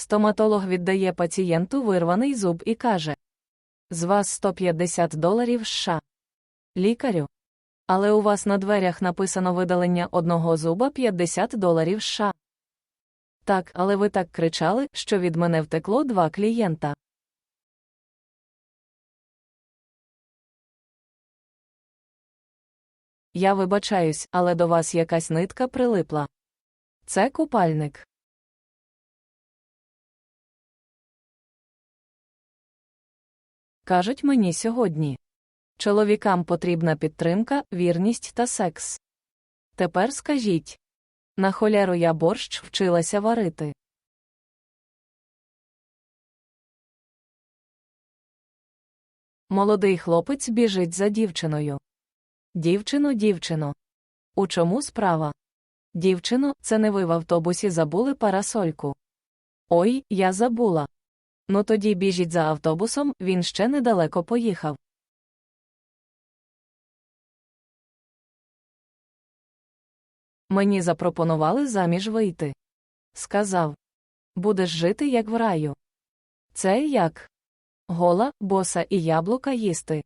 Стоматолог віддає пацієнту вирваний зуб і каже: З вас 150 доларів США. Лікарю. Але у вас на дверях написано видалення одного зуба 50 доларів США. Так, але ви так кричали, що від мене втекло два клієнта. Я вибачаюсь, але до вас якась нитка прилипла. Це купальник. Кажуть мені сьогодні. Чоловікам потрібна підтримка, вірність та секс. Тепер скажіть. На холяру я борщ вчилася варити. Молодий хлопець біжить за дівчиною. Дівчино, дівчино. У чому справа? Дівчино, це не ви в автобусі забули парасольку. Ой, я забула. Ну тоді біжіть за автобусом, він ще недалеко поїхав. Мені запропонували заміж вийти. Сказав. Будеш жити, як в раю. Це як? Гола, боса і яблука їсти.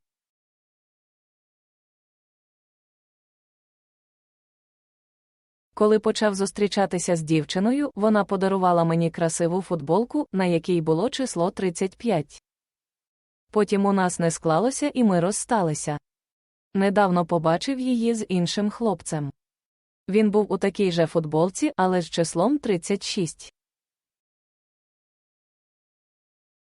Коли почав зустрічатися з дівчиною, вона подарувала мені красиву футболку, на якій було число 35. Потім у нас не склалося і ми розсталися. Недавно побачив її з іншим хлопцем. Він був у такій же футболці, але з числом 36.